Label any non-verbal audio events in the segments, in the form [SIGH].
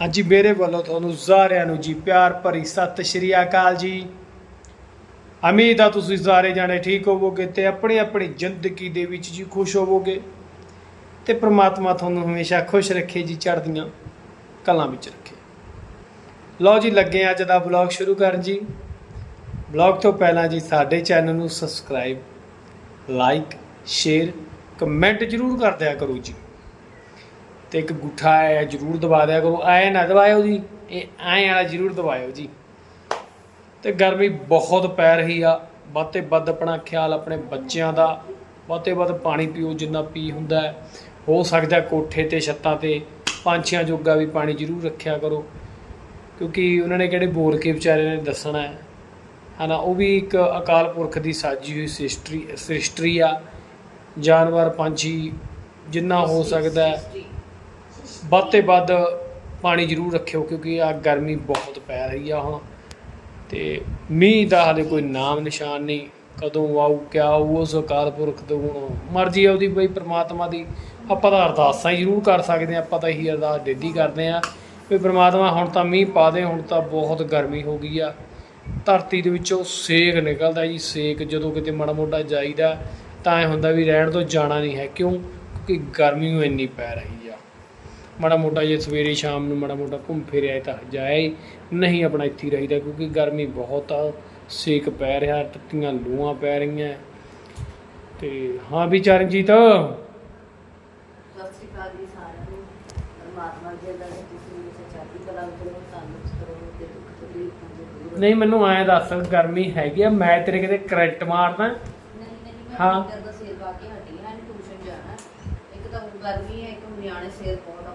ਹਾਂਜੀ, ਮੇਰੇ ਵੱਲੋਂ ਤੁਹਾਨੂੰ ਸਾਰਿਆਂ ਨੂੰ ਜੀ ਪਿਆਰ ਭਰੀ ਸਤਿ ਸ਼੍ਰੀ ਅਕਾਲ ਜੀ। ਉਮੀਦ ਆ ਤੁਸੀਂ ਸਾਰੇ ਜਾਣੇ ਠੀਕ ਹੋਵੋਗੇ ਤੇ ਆਪਣੀ ਆਪਣੀ ਜ਼ਿੰਦਗੀ ਦੇ ਵਿੱਚ ਜੀ ਖੁਸ਼ ਹੋਵੋਗੇ ਤੇ ਪ੍ਰਮਾਤਮਾ ਤੁਹਾਨੂੰ ਹਮੇਸ਼ਾ ਖੁਸ਼ ਰੱਖੇ ਜੀ, ਚੜ੍ਹਦੀਆਂ ਕਲਾਂ ਵਿੱਚ ਰੱਖੇ। ਲਓ ਜੀ, ਲੱਗੇ ਅੱਜ ਦਾ ਵਲੌਗ ਸ਼ੁਰੂ ਕਰਨ ਜੀ। ਵਲੌਗ ਤੋਂ ਪਹਿਲਾਂ ਜੀ, ਸਾਡੇ ਚੈਨਲ ਨੂੰ ਸਬਸਕ੍ਰਾਈਬ, ਲਾਈਕ, ਸ਼ੇਅਰ, ਕਮੈਂਟ ਜਰੂਰ ਕਰ ਦਿਆ ਕਰੋ ਜੀ। ਤੇ ਇੱਕ ਗੁੱਠਾ ਹੈ, ਜਰੂਰ ਦਬਾ ਦਿਆ ਕਰੋ। ਐ ਨਾ ਦਬਾਇਓ ਜੀ। ਇਹ ਐ ਵਾਲਾ ਜਰੂਰ ਦਬਾਇਓ ਜੀ। ਤੇ ਗਰਮੀ ਬਹੁਤ ਪੈ ਰਹੀ ਆ। ਵੱਧ ਤੇ ਵੱਧ ਆਪਣਾ ਖਿਆਲ ਆਪਣੇ ਬੱਚਿਆਂ ਦਾ। ਵੱਧ ਤੇ ਵੱਧ ਪਾਣੀ ਪੀਓ ਜਿੰਨਾ ਪੀ ਹੁੰਦਾ ਹੈ। ਹੋ ਸਕਦਾ ਕੋਠੇ ਤੇ, ਛੱਤਾਂ ਤੇ, ਪੰਛੀਆਂ ਜੋਗਾ ਵੀ ਪਾਣੀ ਜਰੂਰ ਰੱਖਿਆ ਕਰੋ। ਕਿਉਂਕਿ ਉਹਨਾਂ ਨੇ ਕਿਹੜੇ ਬੋਲ ਕੇ ਵਿਚਾਰੇ ਨੇ ਦੱਸਣਾ ਹੈ। ਹਨਾ, ਉਹ ਵੀ ਇੱਕ ਅਕਾਲ ਪੁਰਖ ਦੀ ਸਾਜੀ ਹੋਈ ਸ੍ਰਿਸ਼ਟੀ ਸ੍ਰਿਸ਼ਟੀ ਆ। ਜਾਨਵਰ, ਪੰਛੀ, ਜਿੰਨਾ ਹੋ ਸਕਦਾ ਵੱਧ ਤੇ ਵੱਧ ਪਾਣੀ ਜ਼ਰੂਰ ਰੱਖਿਓ ਕਿਉਂਕਿ ਆ ਗਰਮੀ ਬਹੁਤ ਪੈ ਰਹੀ ਆ ਹੁਣ। ਤੇ ਮੀਂਹ ਦਾ ਹਾਲੇ ਕੋਈ ਨਾਮ ਨਿਸ਼ਾਨ ਨਹੀਂ। ਕਦੋਂ ਆਊ, ਕਿਆ ਆਊ, ਉਸ ਅਕਾਲ ਪੁਰਖ ਤੋਂ ਹੁਣ ਮਰਜ਼ੀ ਆ ਉਹਦੀ ਬਈ, ਪ੍ਰਮਾਤਮਾ ਦੀ ਆਪਾਂ ਤਾਂ ਅਰਦਾਸਾਂ ਹੀ ਜ਼ਰੂਰ ਕਰ ਸਕਦੇ ਆ ਆਪਾਂ ਤਾਂ ਇਹੀ ਅਰਦਾਸ ਡੇਲੀ ਕਰਦੇ ਆ ਵੀ ਪ੍ਰਮਾਤਮਾ ਹੁਣ ਤਾਂ ਮੀਂਹ ਪਾ ਦੇ, ਹੁਣ ਤਾਂ ਬਹੁਤ ਗਰਮੀ ਹੋ ਗਈ ਆ। ਧਰਤੀ ਦੇ ਵਿੱਚੋਂ ਸੇਕ ਨਿਕਲਦਾ ਜੀ, ਸੇਕ ਜਦੋਂ ਕਿਤੇ ਮਾੜਾ ਮੋਟਾ ਜਾਈਦਾ ਤਾਂ ਐ ਹੁੰਦਾ ਵੀ ਰਹਿਣ ਤੋਂ ਜਾਣਾ ਨਹੀਂ ਹੈ। ਕਿਉਂ? ਕਿਉਂਕਿ ਗਰਮੀ ਨੂੰ ਇੰਨੀ ਪੈ ਰਹੀ ਮਾੜਾ ਮੋਟਾ ਜੇ ਸਵੇਰੇ ਸ਼ਾਮ ਨੂੰ ਮਾੜਾ ਮੋਟਾ ਘੁੰਮ ਫਿਰ ਆਏ ਤਾਂ ਜਾਏ। ਨਹੀਂ ਆਪਣਾ ਇੱਥੇ ਹੀ ਰਹੀਦਾ ਕਿਉਂਕਿ ਗਰਮੀ ਬਹੁਤ ਆ ਸੇਕ ਪੈ ਰਿਹਾ ਤੱਤੀਆਂ ਲੂਆਂ ਪੈ ਰਹੀਆਂ। ਤੇ ਹਾਂ ਵੀ ਚਰਨਜੀਤ। ਸਤਿ ਸ਼੍ਰੀ ਅਕਾਲ ਜੀ ਸਾਰਿਆਂ ਨੂੰ। ਪਰਮਾਤਮਾ ਜੀ ਨੇ ਤੁਸੀਂ ਨੂੰ ਸੱਚਾਈ ਕਲਾ ਕਰੋ ਤੰਦਰੁਸਤ ਰਹੋ ਤੇ ਦੁੱਖ ਤਕਲੀਫਾਂ ਤੋਂ। ਨਹੀਂ ਮੈਨੂੰ ਐਂ ਦੱਸ ਗਰਮੀ ਹੈਗੀ ਆ ਮੈਂ ਤੇਰੇ ਕਿਤੇ ਕਰੰਟ ਮਾਰਦਾ। ਨਹੀਂ ਨਹੀਂ ਮੈਂ ਹਾਂ। ਦਾ ਸੇਰ ਪਾ ਕੇ ਹਟੀ ਹਾਂ ਟਿਊਸ਼ਨ ਜਾਣਾ। ਇੱਕ ਤਾਂ ਗਰਮੀ ਹੈ ਇੱਕ ਨਿਆਣੇ ਸੇਰ ਬਹੁਤ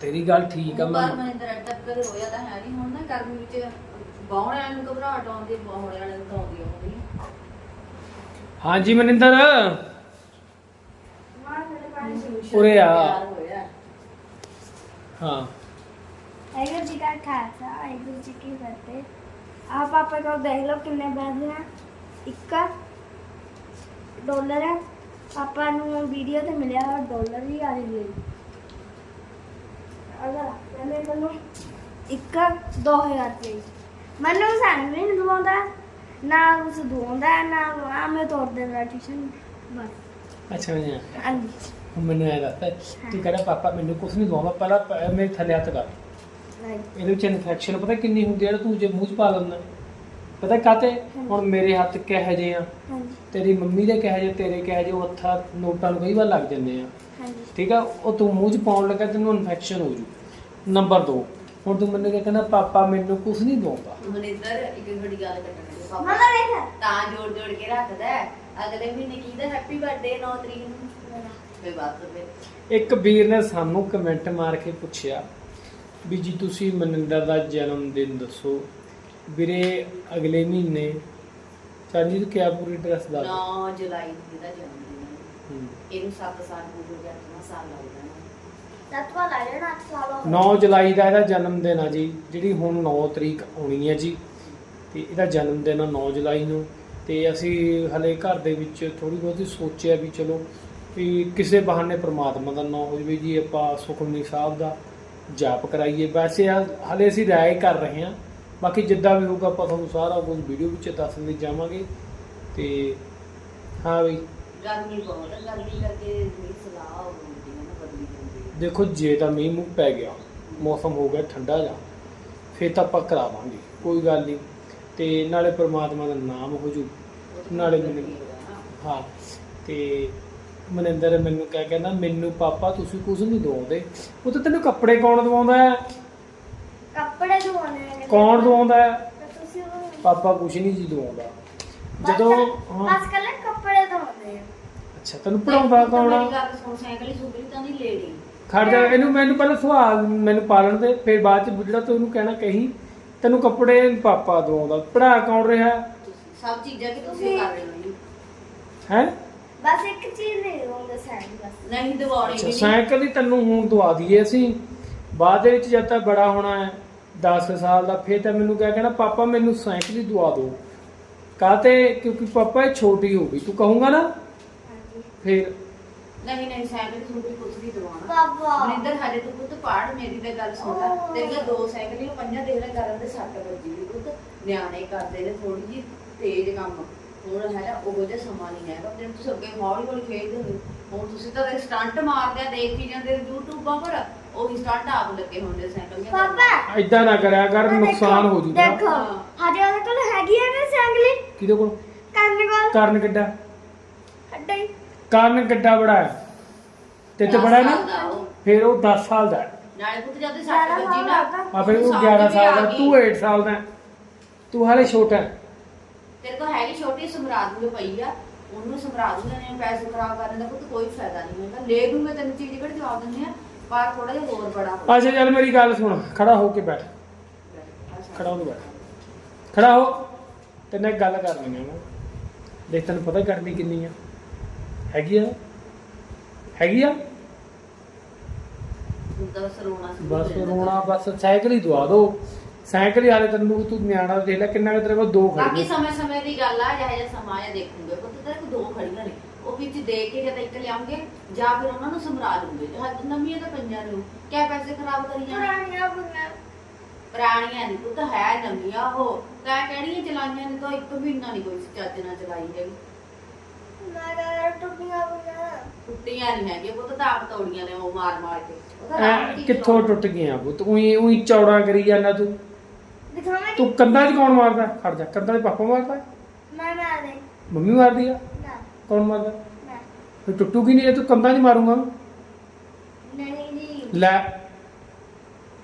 ਤੇਰੀ ਗੱਲ ਠੀਕ ਆ ਪਰ ਮੈਂ ਮੈਂ ਇੰਦਰ ਕਦੇ ਹੋਇਆ ਤਾਂ ਹੈ ਨਹੀਂ ਹੁਣ ਨਾ ਗਰਮੀ ਵਿੱਚ ਬਾਹਣ ਵਾਲਿਆਂ ਨੂੰ ਘਬਰਾਹਟ ਆਉਂਦੀ ਬਾਹਣ ਵਾਲਿਆਂ ਨੂੰ ਤਾਂ ਆਉਂਦੀ ਆਉਂਦੀ ਹਾਂਜੀ ਮਨਿੰਦਰ। ਉਰੇ ਆ। ਹਾਂ। ਵਾਹਿਗੁਰੂ ਜੀ ਕਾ ਖਾਲਸਾ ਵਾਹਿਗੁਰੂ ਜੀ ਕੀ ਫਤਿਹ। ਆਪ ਆਪੇ ਕੋਲ ਦੇਖ ਲਓ ਕਿੰਨੇ ਪੈਸੇ ਆ। ਇੱਕ ਡਾਲਰ ਹੈ ਪਾਪਾ ਨੂੰ ਵੀਡੀਓ ਤੇ ਮਿਲਿਆ ਡਾਲਰ ਵੀ ਆ ਰਹੀ ਹੈ। ਅਗਰ ਕਹਿੰਦੇ ਮੈਨੂੰ ਇੱਕ 2000 ਰੁਪਏ। ਮੈਨੂੰ ਸਾਨੂੰ ਵੀ ਨਹੀਂ ਦਵਾਉਂਦਾ ਨਾ ਉਸ ਦਵਾਉਂਦਾ ਨਾ ਆ ਮੈਂ ਤੋੜ ਦੇਣਾ ਟਿਊਸ਼ਨ ਬਸ। ਅੱਛਾ ਮੈਂ ਹਾਂਜੀ। ਹੁਣ ਮੈਨੂੰ ਐ ਦੱਸ ਤੂੰ ਕਹਿੰਦਾ ਪਾਪਾ ਮੈਨੂੰ ਕੁਝ ਨਹੀਂ ਦਵਾਉਂਦਾ ਪਹਿਲਾਂ ਪ- ਮੇਰੇ ਥੱਲੇ ਹੱਥ ਕਰ। ਨਹੀਂ ਇਹਦੇ ਵਿੱਚ ਇਨਫੈਕਸ਼ਨ ਪਤਾ ਕਿੰਨੀ ਹੁੰਦੀ ਹੈ ਜਿਹੜਾ ਤੂੰ ਜੇ ਮੂੰਹ 'ਚ ਪਾ ਲੈਂਦਾ। ਪਤਾ ਕਾਤੇ ਹੁਣ ਮੇਰੇ ਹੱਥ ਕਿਹੋ ਜਿਹੇ ਆ? ਹਾਂਜੀ। ਤੇਰੀ ਮੰਮੀ ਦੇ ਕਿਹੋ ਜਿਹੇ ਤੇਰੇ ਕਿਹੋ ਜਿਹੇ ਉਹ ਹੱਥਾਂ ਨੋਟਾਂ ਨੂੰ ਕਈ ਵਾਰ ਲੱਗ ਜਾਂਦੇ ਆ। ਹਾਂਜੀ। ਠੀਕ ਆ? ਉਹ ਤੂੰ ਮੂੰਹ 'ਚ ਪਾਉਣ ਲੱਗਾ ਤੈਨੂੰ ਇਨਫੈਕਸ਼ਨ ਹੋ ਜੂ। ਨੰਬਰ 2 ਹੁਣ ਤੂੰ ਮੈਨੂੰ ਕਿਹਾ ਕਹਿੰਦਾ ਪਾਪਾ ਮੈਨੂੰ ਕੁਝ ਨਹੀਂ ਦਵਾਉਂਦਾ ਮਨਿੰਦਰ ਇੱਕ ਬੜੀ ਗੱਲ ਕੱਟਣ ਦੇ ਪਾਪਾ। ਮਮਾ ਵੇਖ ਤਾਂ ਜੋੜ ਜੋੜ ਕੇ ਰੱਖਦਾ ਹੈ। ਅਗਲੇ ਮਹੀਨੇ ਕਿਹਦਾ ਹੈਪੀ ਬਰਥਡੇ 9 ਤਰੀਕ ਨੂੰ? ਫੇ ਬਾਤ ਫਿਰ। ਇੱਕ ਵੀਰ ਨੇ ਸਾਨੂੰ ਕਮੈਂਟ ਮਾਰ ਕੇ ਪੁੱਛਿਆ ਵੀ ਜੀ ਤੁਸੀਂ ਮਨਿੰਦਰ ਦਾ ਜਨਮ ਦਿਨ ਦੱਸੋ। ਵੀਰੇ ਅਗਲੇ ਮਹੀਨੇ ਚਾਂਦੀ ਤੂੰ ਕਿਆ ਪੂਰੀ ਡਰੈਸ ਦੱਸ 9 ਜੁਲਾਈ ਨੂੰ ਦਾ ਜਨਮ ਦਿਨ ਹੈ ਹੂੰ। ਇਹਨੂੰ 7 ਸਾਲ ਹੋ ਗਏ 8 ਸਾਲ ਲੱਗ ਜਾਣਾ। ਤਤਵਾ ਲਾ ਲੈਣਾ 8 ਸਾਲ ਹੋ 9 ਜੁਲਾਈ ਦਾ ਇਹਦਾ ਜਨਮ ਦਿਨ ਆ ਜੀ ਜਿਹੜੀ ਹੁਣ 9 ਤਰੀਕ ਆਉਣੀ ਹੈ ਜੀ। ਤੇ ਇਹਦਾ ਜਨਮ ਦਿਨ ਆ 9 ਜੁਲਾਈ ਨੂੰ। ਤੇ ਅਸੀਂ ਹਲੇ ਘਰ ਦੇ ਵਿੱਚ ਥੋੜੀ ਬਹੁਤੀ ਸੋਚਿਆ ਵੀ ਚਲੋ ਵੀ ਕਿਸੇ ਬਹਾਨੇ ਪ੍ਰਮਾਤਮਾ ਦਾ ਨਾਮ ਹੋ ਜਵੇ ਜੀ ਆਪਾਂ ਸੁਖਮਨੀ ਸਾਹਿਬ ਦਾ ਜਾਪ ਕਰਾਈਏ। ਵੈਸੇ ਆ ਹਲੇ ਅਸੀਂ ਰਾਏ ਕਰ ਰਹੇ ਹਾਂ ਬਾਕੀ ਜਿੱਦਾਂ ਵੀ ਹੋਊਗਾ ਆਪਾਂ ਤੁਹਾਨੂੰ ਸਾਰਾ ਕੁਝ ਵੀਡੀਓ ਵਿੱਚ ਦੱਸਦੇ ਜਾਵਾਂਗੇ ਤੇ ਹਾਂ ਬਈ। ਗਰਮੀ ਬਹੁਤ ਹੈ ਗਰਮੀ ਕਰਕੇ ਮੇਰੀ ਸਲਾਹ ਹੋ ਗਈ ਹੈ ਨਾ ਬਦਲੀ ਜਾਂਦੀ ਹੈ। ਦੇਖੋ ਜੇ ਤਾਂ ਮੀਂਹ ਮੂੰਹ ਪੈ ਗਿਆ ਮੌਸਮ ਹੋ ਗਿਆ ਠੰਡਾ ਜਾ ਫੇਰ ਤਾਂ ਆਪਾਂ ਕਰਾਵਾਂਗੇ ਕੋਈ ਗੱਲ ਨਹੀਂ। ਤੇ ਨਾਲੇ ਪ੍ਰਮਾਤਮਾ ਦਾ ਨਾਮ ਹੋ ਜੂ ਨਾਲੇ ਮੈਨੂੰ-। ਹਾਂ ਤੇ ਮਨਿੰਦਰ ਮੈਨੂੰ ਕਹਿ ਕਹਿੰਦਾ ਮੈਨੂੰ ਪਾਪਾ ਤੁਸੀਂ ਕੁਝ ਨਹੀਂ ਦਵਾਉਂਦੇ ਉਹ ਤਾਂ ਤੈਨੂੰ ਕੱਪੜੇ ਕੌਣ ਦਵਾਉਂਦਾ ਹੈ? ਕੱਪੜੇ ਧੋਣੇ ਨੇ। ਕੌਣ ਦਵਾਉਂਦਾ ਹੈ? ਤੇ ਤੁਸੀਂ ਉਹ- ਪਾਪਾ ਕੁਝ ਨਹੀਂ ਜੀ ਦਵਾਉਂਦਾ ਬਸ ਜਦੋਂ ਹਾਂ। ਬਸ ਕੱਲੇ ਕੱਪੜੇ ਧੋਣੇ ਆ। ਅੱਛਾ ਤੈਨੂੰ ਪੜਾਉਂਦਾ ਕੌਣ ਆ? ਮੇਰੀ ਗੱਲ ਸੁਣ ਸਾਈਕਲ ਹੀ ਸੁਧਰੀ ਤਾਂ ਨਹੀਂ ਲੈਣੀ ਖੜ ਜਾ ਇਹਨੂੰ ਮੈਨੂੰ ਪਹਿਲਾਂ ਸਵਾਲ ਮੈਨੂੰ ਪਾਲਣ ਦੇ ਫਿਰ ਬਾਅਦ ਚ ਜਿਹੜਾ ਤੂੰ ਇਹਨੂੰ ਕਹਿਣਾ ਕਹੀ ਤੈਨੂੰ ਕੱਪੜੇ ਪਾਪਾ ਦਵਾਉਂਦਾ ਪੜਾ ਕੌਣ ਰਿਹਾ? ਤੁਸੀਂ ਸਭ ਚੀਜ਼ਾਂ ਕਿ ਤੁਸੀਂ ਕਰ ਰਹੇ ਹੋ ਜੀ। ਹੈ? ਬਸ ਇੱਕ ਚੀਜ਼ ਨਹੀਂ ਸੈਂਡ ਬਸ। ਨਹੀਂ ਦਿਵਾਉਣੀ ਅੱਛਾ ਵੀ ਨਹੀਂ ਸਾਈਕਲ ਹੀ ਤੈਨੂੰ ਹੁਣ ਦਵਾ ਦਈਏ ਅਸੀਂ। ਬਾਅਦ ਦੇ ਵਿੱਚ ਜਦ ਤੱਕ ਬੜਾ ਹੋਣਾ ਹੈ। 10 ਸਾਲ ਦਾ ਫਿਰ ਤਾਂ ਮੈਨੂੰ ਕਿਹਾ ਕਹਿਣਾ ਪਾਪਾ ਮੈਨੂੰ ਸਾਈਕਲ ਹੀ ਦਵਾ ਦਿਓ। ਕਾਤੇ ਕਿਉਂਕਿ ਪਾਪਾ ਇਹ ਛੋਟੀ ਹੋ ਗਈ। ਤੂੰ ਕਹੂੰਗਾ ਨਾ? ਹਾਂਜੀ। ਫਿਰ? ਨਹੀਂ ਨਹੀਂ ਸਾਈਕਲ ਤੁਹਾਡੀ ਕੁਝ ਵੀ ਦਵਾਉਣਾ ਬਾਬਾ ਮਨਿੰਦਰ ਹਜੇ ਤੂੰ ਪੁੱਤ ਪਾੜ ਮੇਰੀ ਤੇ ਗੱਲ ਸੁਣ ਲੈ। ਤੇਰੀਆਂ ਦੋ ਸਾਈਕਲ ਹੀ ਪੰਜਾਂ ਦੇਖ ਲੈ ਕਰਨ ਦੇ ਸੱਟ ਵੱਜੀ ਵੀ ਪੁੱਤ। ਨਿਆਣੇ ਕਰਦੇ ਨੇ ਥੋੜੀ ਜੀ ਤੇਜ਼ ਕੰਮ। ਹੁਣ ਹੈ ਨਾ ਉਹੋ ਜਿਹਾ ਸਮਾਂ ਨਹੀਂ ਹੈਗਾ। ਤੇ ਤੁਸੀਂ ਅੱਗੇ ਹੌਲੀ ਹੌਲੀ ਖੇਡਦੇ ਹੁੰਦੇ ਹੁਣ ਤੁਸੀਂ ਤਾਂ ਸਟੰਟ ਮਾਰਦੇ ਆ ਦੇਖ ਹੀ ਜਾਂਦੇ ਯੂਟਿਊਬਾਂ ਪਰ। ਉਹੀ ਸਟੰਟ ਆਪ ਲੱਗੇ ਹੁੰਦੇ ਸਾਈਕਲ ਦੀਆਂ ਪਾਪਾ ਐਦਾਂ ਨਾ ਕਰਿਆ ਕਰ ਨੁਕਸਾਨ ਹੋ ਜੂਗਾ। ਦੇਖੋ ਹਜੇ ਉਹਦੇ ਕੋਲ ਹੈਗੀ ਹੈ ਨਾ ਸੈਂਗਲੀ ਕਿਹਦੇ ਕੋਲ? ਕੰਨ ਕੋਲ। ਕਰਨ ਕਿੱਡਾ? ਅੱਡਾ ਹੀ। ਕਰਨ ਕਿੱਡਾ ਬੜਾ ਹੈ? ਤੇ ਤੇ ਦਸ ਬੜਾ ਸਾਲ ਦਾ ਨਾ। ਫਿਰ ਉਹ 10 ਸਾਲ ਦਾ ਹੈ। ਨਾਲੇ ਪੁੱਤ ਜਦ ਸੱਟ ਵੱਜੀ ਨਾ ਆ ਫਿਰ ਉਹ ਸਮਝ 11 ਵੀ ਸਾਲ ਦਾ। ਤੂੰ 8 ਸਾਲ ਦਾ ਹੈ। ਤੂੰ ਹਾਲੇ ਛੋਟਾ ਹੈ। ਤੇਰੇ ਕੋਲ ਹੈਗੀ ਛੋਟੀ ਸਮਰਾਟ ਨੂੰ ਪਈ ਆ। ਉਹਨੂੰ ਸਮਰਾਟ ਨੂੰ ਨੇ ਪੈਸੇ ਖਰਾਬ ਕਰਨ ਦਾ ਪੁੱਤ ਕੋਈ ਫਾਇਦਾ ਨਹੀਂ ਹੈਗਾ। ਲੈ ਦੂੰਗਾ ਤੈਨੂੰ ਚੀਜ਼ ਕਿਹੜੀ ਜਵਾਬ ਦਿੰਦੇ ਆ? ਪਰ ਥੋੜਾ ਜਿਹਾ ਹੋਰ ਬੜਾ ਹੋ ਅੱਛਾ ਚੱਲ ਮੇਰੀ ਗੱਲ ਸੁਣ ਖੜਾ ਹੋ ਕੇ ਬੈਠ। ਖੜਾ ਹੋ ਕੇ ਬੈਠ। ਖੜਾ ਹੋ। ਤੇ ਨਾਲ ਗੱਲ ਕਰਨੀ ਹੈ। ਮੈਂ ਦੇਖ ਤੈਨੂੰ ਪਤਾ ਕਰਨੀ ਕਿੰਨੀ ਆ। ਹੈਗੀ ਆ? ਹੈਗੀ ਆ? ਬਸ ਰੋਣਾ ਬਸ। ਰੋਣਾ ਸਾਈਕਲ ਹੀ ਦਵਾ ਦੋ। ਸਾਈਕਲ ਹੀ ਹਾਲੇ ਤੈਨੂੰ ਤੂੰ ਨਿਆਣਾ ਦੇਖ ਲੈ ਕਿੰਨਾ ਕੁ ਤੇਰੇ ਕੋਲ ਦੋ ਬਾਕੀ ਖੜੀ ਸਮੇਂ ਸਮੇਂ ਦੀ ਗੱਲ ਆ ਜਿਹੋ ਜਿਹਾ ਸਮਾਂ ਆ ਦੇਖੂਗੇ। ਪੁੱਤ ਤੇਰੇ ਕੋਲ ਦੋ ਖੜੀਆਂ ਨੇ। ਵਿੱਚ ਦੇ ਕੇ ਜਦ ਇੱਕ ਲਿਆਉਂਗੇ ਜਾਂ ਫਿਰ ਉਹਨਾਂ ਨੂੰ ਸਮਰਾ ਲੂਗੇ ਜਦ ਨਵੀਆਂ ਤਾਂ ਪੰਜਾਂ ਨੂੰ। ਕਿਆ ਪੈਸੇ ਖਰਾਬ ਕਰੀ ਪੁਰਾਣੀਆਂ ਬੁੱਲਾਂ ਪੁਰਾਣੀਆਂ ਨਹੀਂ ਪੁੱਤ ਹੈ ਨਵੀਆਂ ਉਹ। ਕਹਿ ਕਿਹੜੀਆਂ ਚਲਾਈਆਂ ਨੇ? ਤਾਂ ਇੱਕ ਮਹੀਨਾ ਨਹੀਂ ਕੋਈ ਚੱਜ ਨਾਲ ਚਲਾਈ ਹੈਗੀ। ਟੁੱਟੀਆਂ ਬੁੱਲਾਂ ਟੁੱਟੀਆਂ ਨਹੀਂ ਹੈਗੀਆਂ ਪੁੱਤ ਤਾਂ ਆਪ ਤੋੜੀਆਂ ਨੇ ਉਹ ਮਾਰ ਮਾਰ ਕੇ। ਉਹ ਤਾਂ ਐ ਆਪ ਹੀ ਕਿੱਥੋਂ ਚਲਾਉਣ। ਟੁੱਟ ਗਈਆਂ ਪੁੱਤ? ਉਹੀ ਉਹੀ ਚੌੜਾ ਕਰੀ ਜਾਂਦਾ ਤੂੰ। ਦਿਖਾਵਾਂ ਤੂੰ ਕੰਧਾਂ 'ਚ ਕੌਣ ਮਾਰਦਾ? ਖੜ ਜਾ ਕੰਧਾਂ 'ਚ ਪਾਪਾ ਮਾਰਦਾ? ਮੈਂ ਦੇ ਮੰਮੀ ਮਾਰਦੀ ਆ? ਕੌਣ ਮਾਰਦਾ? ਨਾ ਫਿਰ ਟੁੱਟੂਗੀ ਨਹੀਂ ਜੇ ਤੂੰ ਕੰਧਾਂ 'ਚ ਮਾਰੂੰਗਾ। ਨਹੀਂ ਜੀ। ਲੈ।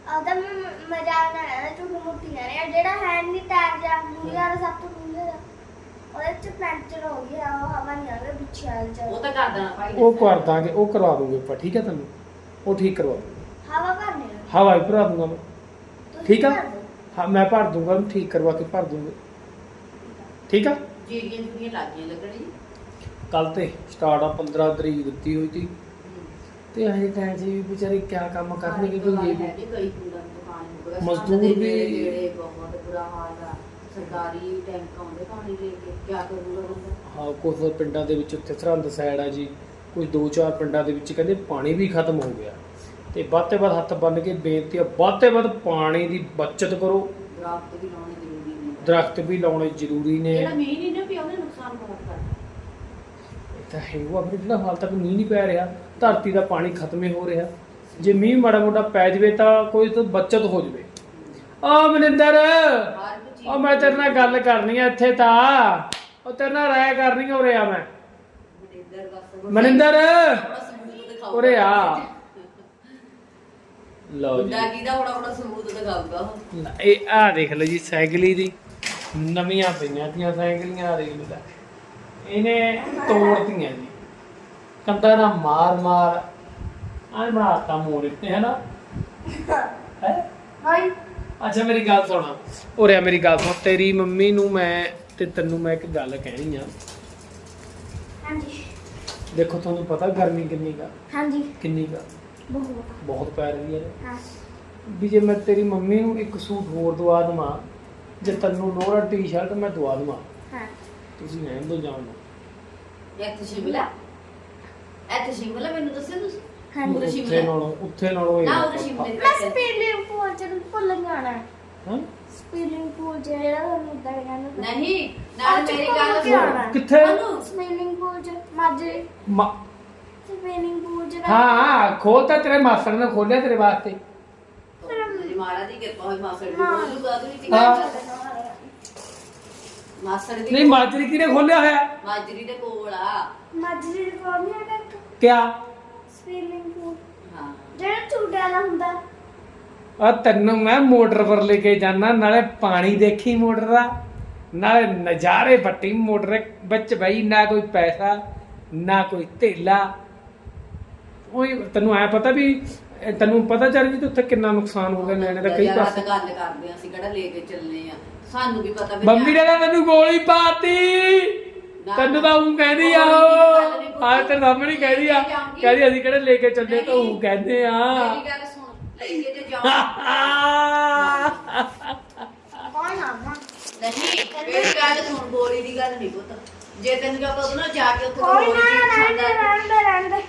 ਆਦਾ ਮਜ਼ਾਕ ਨਾ ਹੈ ਝੂਠ ਮੁੱਠੀਆਂ ਨੇ ਜਿਹੜਾ ਹੈ ਨਹੀਂ ਟਾਇਰ ਜਾ ਮੂਲੀ ਵਾਲਾ ਸਭ ਤੋਂ ਮੂਲੀ ਦਾ ਉਹਦੇ ਚ ਪੈਂਚਰ ਹੋ ਗਿਆ ਉਹ ਹਵਾ ਨਹੀਂ ਆ ਰਹੀ ਪਿੱਛੇ ਆ ਉਹ ਚੱਲ ਤਾਂ ਕਰ ਦੇਣਾ ਭਾਈ ਉਹ ਕਰ ਦਾਂਗੇ ਉਹ ਕਰਵਾ ਦੂੰਗੇ ਆਪਾਂ ਠੀਕ ਹੈ ਤੈਨੂੰ? ਉਹ ਠੀਕ ਕਰਵਾ ਦੂੰਗੇ। ਹਵਾ ਭਰਨੀ ਹੈ ਹਵਾ ਹੀ ਭਰਾ ਦੂੰਗਾ ਮੈਂ। ਤੁਸੀਂ ਠੀਕ ਆ? ਭਰ ਦਿਓ। ਹਾਂ ਮੈਂ ਭਰ ਦੂੰਗਾ ਉਹਨੂੰ ਠੀਕ ਕਰਵਾ ਕੇ ਭਰ ਦੂੰਗੇ। ਠੀਕ ਆ? ਜੀਰੀਆਂ ਜੁਰੀਆਂ ਲੱਗੀਆਂ ਲੱਗਣ ਜੀ। ਕੱਲ ਤੇ ਸਟਾਰਟ ਆ 15 ਤਰੀਕ ਦਿੱਤੀ ਹੋਈ ਸੀ। ਤੇ ਹਜੇ ਟਾਈਮ ਜੀ ਵਿਚਾਰੇ ਕਿਆ ਕੰਮ ਕਰਨਗੇ ਕੋਈ ਇਹ ਵੀ ਵੀ ਕਈ ਕੂੜਾਂ ਦੀ ਦੁਕਾਨ ਹੋ ਗਿਆ। ਮਜ਼ਦੂਰ ਵੀ- ਬਹੁਤ ਬੁਰਾ ਹਾਲ ਆ ਸਰਕਾਰੀ ਟੈਂਕ ਆਉਂਦੇ ਪਾਣੀ ਲੈ ਕੇ ਕੀ ਕਰੂਗਾ ਬੰਦਾ? ਹਾਂ ਕੁਝ ਪਿੰਡਾਂ ਦੇ ਵਿੱਚ ਉੱਥੇ ਸਰਹੰਦ ਸਾਈਡ ਆ ਜੀ ਕੁਝ ਦੋ ਚਾਰ ਪਿੰਡਾਂ ਦੇ ਵਿੱਚ ਕਹਿੰਦੇ ਪਾਣੀ ਵੀ ਖਤਮ ਹੋ ਗਿਆ। ਤੇ ਵੱਧ ਤੇ ਵੱਧ ਹੱਥ ਬੰਨ ਕੇ ਬੇਨਤੀ ਆ ਵੱਧ ਤੇ ਵੱਧ ਪਾਣੀ ਦੀ ਬਚਤ ਕਰੋ। ਦਰਖਤ ਵੀ ਲਾਉਣੇ ਜ਼ਰੂਰੀ ਨੇ। ਦਰਖਤ ਵੀ ਲਾਉਣੇ ਜ਼ਰੂਰੀ ਨੇ। ਜਿਹੜਾ ਮੀਂਹ ਨਹੀਂ ਨਾ ਪਿਆ ਉਹਨੇ ਨੁਕਸਾਨ ਬਹੁਤ ਕਰਦਾ ਇਹ ਤਾਂ ਹੈ ਉਹ ਆਪਣੇ ਜਿਹੜਾ ਹਾਲ ਤੱਕ ਮੀਂਹ ਨਹੀਂ ਪੈ ਰਿਹਾ ਧਰਤੀ ਦਾ ਪਾਣੀ ਖਤਮੇ ਹੋ ਰਿਹਾ। ਜੇ ਮੀਂਹ ਮਾੜਾ ਮੋਟਾ ਪੈ ਜਵੇ ਤਾਂ ਕੋਈ ਤਾਂ ਬਚਤ ਹੋ ਜਵੇ। ਆ ਮਨਿੰਦਰ ਉਹ ਮੈਂ ਤੇਰੇ ਨਾਲ ਗੱਲ ਕਰਨੀ ਆ ਇੱਥੇ ਤਾਂ। ਉਹ ਤੇਰੇ ਨਾਲ ਰਾਇ ਕਰਨੀ ਉਰੇ ਆ ਮੈਂ। ਮਨਿੰਦਰ ਉਰੇ ਆ। ਲਓ ਜੀ। ਕੀ ਦਾ ਬੜਾ ਬੜਾ ਸਬੂਤ ਦਿਖਾਊਗਾ ਇਹ ਆ ਦੇਖ ਲਓ ਜੀ ਸਾਈਕਲੀ ਦੀ। ਨਵੀਆਂ ਪਈਆਂ ਤੀਆਂ ਸਾਈਕਲੀਆਂ ਆ ਦੇਖ ਲਓ। ਇਹਨੇ ਤੋੜਤੀਆਂ ਜੀ। ਕੰਦਾ ਨਾ ਮਾਰ ਮਾਰ ਆਂ ਬਣਾਤਾ ਮੋੜ ਇੱਥੇ ਹੈ ਨਾ ਹੈ? ਹਾਈ ਅੱਛਾ ਮੇਰੀ ਗੱਲ ਸੁਣ। ਆ ਮੇਰੀ ਗੱਲ ਸੁਣ। ਤੇਰੀ ਮੰਮੀ ਨੂੰ ਮੈਂ ਤੇ ਤੈਨੂੰ ਮੈਂ ਇੱਕ ਗੱਲ ਕਹਿਣੀ ਆ। ਹਾਂਜੀ। ਦੇਖੋ ਤੁਹਾਨੂੰ ਪਤਾ ਗਰਮੀ ਕਿੰਨੀ ਕਾ ਹਾਂਜੀ। ਕਿੰਨੀ ਕਾ ਬਹੁਤ। ਬਹੁਤ ਪੈ ਰਹੀ ਹੈ। ਹਾਂ। ਵੀ ਜੇ ਮੈਂ ਤੇਰੀ ਮੰਮੀ ਨੂੰ ਇੱਕ ਸੂਟ ਹੋਰ ਦਵਾ ਦਵਾਂ ਜੇ ਤੈਨੂੰ ਲੋਅਰ ਟੀ-ਸ਼ਰਟ ਮੈਂ ਦਵਾ ਦਵਾਂ ਹਾਂ। ਤੁਸੀਂ ਰਹਿਣ ਦੋ ਜਾਣ ਦਿਓ। ਇੱਥੇ ਸ਼ਿਮਲਾ ਇੱਥੇ ਸ਼ਿਮਲਾ ਮੈਨੂੰ ਦੱਸਿਓ ਤੁਸੀਂ? ਹਾਂਜੀ। ਉਰੇ ਉੱਥੇ ਸ਼ਿਮਲੇ। ਨਾਲੋਂ ਉੱਥੇ ਨਾਲੋਂ ਇਹ ਨਾ ਉਹ ਸ਼ਿਮਲੇ ਮੈਂ ਸਪੀਲਿੰਗ ਪੂਲ ਚ ਭੁੱਲ ਜਾਣਾ। ਹਾਂ? ਸਪੀਲਿੰਗ ਪੂਲ ਚ ਜਿਹੜਾ ਤੁਹਾਨੂੰ ਇਦਾਂ ਕਹਿੰਦਾ ਨਹੀਂ ਨਾਲ ਮੇਰੀ ਗੱਲ ਸੁਣ। ਕਿੱਥੇ? ਮਨੂੰ ਸਪੀਲਿੰਗ ਪੂਲ ਚ ਮਾਜੇ ਮਾ- ਸਪੀਲਿੰਗ ਪੂਲ ਚ ਹਾਂ ਖੋਲ ਤਾਂ ਤੇਰੇ ਮਾਸੜ ਨੇ ਖੋਲਿਆ ਤੇਰੇ ਵਾਸਤੇ। ਮੇਰੀ ਦੀ ਕਿਰਪਾ ਹੋਈ ਮਾਸੜ ਦੀ। ਬੋਲੂਗਾ ਤੂੰ ਵੀ ਹਾਂ। ਮਾਸੜ ਦੀ ਨਹੀਂ ਮਾਜਰੀ ਕਿਨੇ ਖੋਲਿਆ ਹੋਇਆ? ਮਾਜਰੀ ਦੇ ਕੋਲ ਆ। ਮਾਜਰੀ ਦੇ ਕੋਲ ਨਹੀਂ ਹੈਗਾ ਕਿਆ? ਸਪੀਲਿੰਗ ਪੂਲ। ਹਾਂ। ਜਿਹੜਾ ਝੂਟੇ ਵਾਲਾ ਹੁੰਦਾ। ਆ ਤੈਨੂੰ ਮੈਂ ਮੋਟਰ ਪਰ ਲੈ ਕੇ ਜਾਣਾ ਨਾਲੇ ਪਾਣੀ ਦੇਖੀ ਮੋਟਰ ਦਾ ਨਾਲੇ ਨਜ਼ਾਰੇ ਬੱਟੀ ਮੋਟਰ ਵਿੱਚ ਬਈ ਨਾ ਕੋਈ ਪੈਸਾ ਨਾ ਕੋਈ ਧੇਲਾ। ਉਹੀ ਤੈਨੂੰ ਐ ਪਤਾ ਵੀ ਤੈਨੂੰ ਪਤਾ ਚੱਲ ਜੀ ਉੱਥੇ ਕਿੰਨਾ ਨੁਕਸਾਨ ਹੋ ਗਿਆ ਲੈਣੇ ਦਾ ਕਈ ਪਾਸੇ। ਤਾਂ ਗੱਲ ਕਰਦੇ ਆ ਅਸੀਂ ਕਿਹੜਾ ਲੈ ਕੇ ਚੱਲੇ ਆ। ਸਾਨੂੰ ਵੀ ਪਤਾ ਵੀ ਮੰਮੀ ਨੇ ਤਾਂ ਤੈਨੂੰ ਗੋਲੀ ਪਾਤੀ। ਨਾ, ਤੈਨੂੰ ਤਾਂ ਉਹ ਕਹਿੰਦੀ ਆ ਨੀ ਉਹ। ਆ ਤੇ ਸਾਹਮਣੇ ਹੀ ਕਹਿੰਦੀ ਆ। ਕਹਿੰਦੀ ਅਸੀਂ ਕਿਹੜੇ ਲੈ ਕੇ ਚੱਲੇ ਤਾਂ ਉਹ। ਕਹਿੰਦੇ ਆ। ਮੇਰੀ ਗੱਲ ਸੁਣ ਲੈ ਕੇ ਜੇ ਜਾਓ ਕੌਣ ਆ ਮਾਂ ਨਹੀਂ ਮੇਰੀ ਗੱਲ ਸੁਣ ਗੋਲੀ ਦੀ ਗੱਲ ਨਹੀਂ ਪੁੱਤ। ਜੇ ਤੈਨੂੰ ਜਾ ਉਹਦੇ ਨਾਲ ਜਾ ਕੇ ਉੱਥੇ ਕੋਈ ਗੋਲੀ ਨਾ ਚੀਜ਼ ਰਹਿਣ ਦੇ ਖਾਂਦਾ। ਰਹਿਣ ਦੇ ਰਹਿਣ ਦੇ।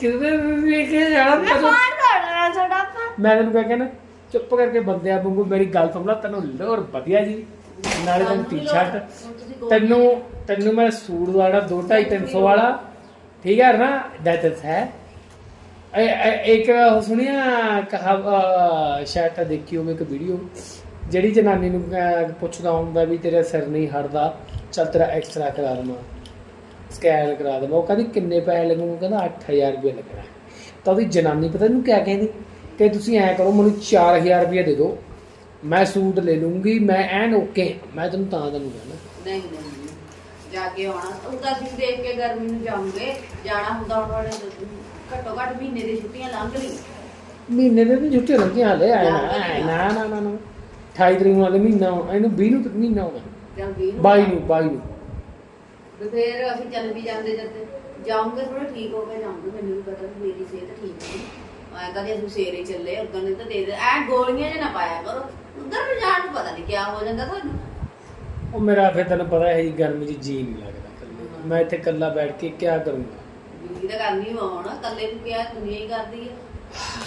ਕਿਤੇ ਵੀ ਲੈ ਕੇ ਜਾਣਾ ਮੈਂ ਆਪਾਂ ਮੈਂ ਤੈਨੂੰ ਕਹਿ ਨਾ ਚੁੱਪ ਕਰਕੇ ਬੰਦਿਆਂ ਵਾਂਗੂ ਮੇਰੀ ਗੱਲ ਸੁਣ ਲੈ ਤੈਨੂੰ ਲੋਰ ਵਧੀਆ ਜੀ। ਨਾਲੇ ਤੈਨੂੰ ਟੀ-ਸ਼ਰਟ ਤੈਨੂੰ ਤੈਨੂੰ ਮੈਂ ਸੂਟ ਵਾਲਾ 2 2.5 300 ਵਾਲਾ ਠੀਕ ਹੈ ਨਾ ਦੈਟਸ ਹੈ। ਇੱਕ ਸੁਣਿਆ ਕਹਾ ਸ਼ਾਇਦ ਦੇਖੀ ਹੋਵੇ ਇੱਕ ਵੀਡੀਓ ਜਿਹੜੀ ਜਨਾਨੀ ਨੂੰ ਪੁੱਛਦਾ ਹੁੰਦਾ ਵੀ ਤੇਰਾ ਸਿਰ ਨਹੀਂ ਹਟਦਾ ਚੱਲ ਤੇਰਾ ਐਕਸਰਾ ਕਰਾ ਦਵਾਂ ਸਕੈਨ ਕਰਾ ਦਵਾਂ। ਉਹ ਕਹਿੰਦੀ ਕਿੰਨੇ ਪੈਸੇ ਲੱਗਣਗੇ? ਕਹਿੰਦਾ 8000 ਰੁਪਏ ਲੱਗਣਾ। ਤਾਂ ਉਹਦੀ ਜਨਾਨੀ ਪਤਾ ਇਹਨੂੰ ਕਿਆ ਕਹਿੰਦੀ? ਕਿ ਤੁਸੀਂ ਐ ਕਰੋ ਮੈਨੂੰ 4000 ਰੁਪਏ ਦੇ ਦਿਓ। ਮੈਂ ਸੂਟ ਲੈ ਲੂੰਗੀ ਮੈਂ ਐਨ ਓਕੇ ਮੈਂ ਤੈਨੂੰ ਤਾਂ ਤੈਨੂੰ ਕਹਿਣਾ। ਨਹੀਂ ਨਹੀਂ। ਜਾ ਕੇ ਆਉਣਾ। ਉਹ ਤਾਂ ਅਸੀਂ ਦੇਖ ਕੇ ਗਰਮੀ ਨੂੰ ਜਾਉਂਗੇ ਜਾਣਾ ਹੁੰਦਾ ਹੁਣ ਵਾਲੇ ਘੱਟੋ ਘੱਟ ਮਹੀਨੇ ਦੀ ਛੁੱਟੀਆਂ ਲੰਘ ਲਈ। ਮਹੀਨੇ ਦੇ ਵੀ ਛੁੱਟੀਆਂ ਲੱਗੀਆਂ ਹਲੇ ਆਏ ਨਾ ਨਾ ਨਾ ਨਾ ਨਾ। 28 ਤਰੀਕ ਨੂੰ ਵਾਲੇ ਮਹੀਨਾ ਇਹਨੂੰ 20 ਨੂੰ ਤੱਕ ਮਹੀਨਾ ਆਉਣਾ। ਜਾਂ ਵੀਹ ਨੂੰ 22 ਨੂੰ 22 ਨੂੰ। ਤੇ ਫਿਰ ਅਸੀਂ ਚੱਲ ਵੀ ਜਾਂਦੇ ਜਦ। ਜਾਉਂਗੇ ਥੋੜਾ ਠੀਕ ਹੋ ਕੇ ਜਾਉਂਗੇ ਮੈਨੂੰ ਵੀ ਪਤਾ ਮੇਰੀ ਸਿਹਤ ਠੀਕ ਨਹੀਂ। ਆਇਆ ਕਦੇ ਅਸੀਂ ਸੇਰੇ ਚੱਲੇ ਉਦੋਂ ਨੇ ਤਾਂ ਦੇ ਦੇ। ਐ ਗੋਲੀਆਂ ਜਿਹਾ ਨਾ ਪਾਇਆ ਕਰੋ। ਉਧਰ ਵੀ ਜਾਣ ਨੂੰ ਪਤਾ ਨਹੀਂ ਕਿਆ ਹੋ ਜਾਂਦਾ ਤੁਹਾਨੂੰ। ਉਹ ਮੇਰਾ ਫਿਰ ਤੈਨੂੰ ਪਤਾ ਹੈ ਜੀ ਗਰਮੀ 'ਚ ਜੀ ਨਹੀਂ ਲੱਗਦਾ ਇਕੱਲੇ ਮੈਂ ਇੱਥੇ ਇਕੱਲਾ ਬੈਠ ਕੇ ਕੀ ਕਰੂੰਗਾ? ਡਿਊਟੀ ਤਾਂ ਕਰਨੀ ਹੋਣਾ। ਕੱਲੇ ਨੂੰ ਕਿਹਾ ਦੁਨੀਆ ਹੀ ਕਰਦੀ ਹੈ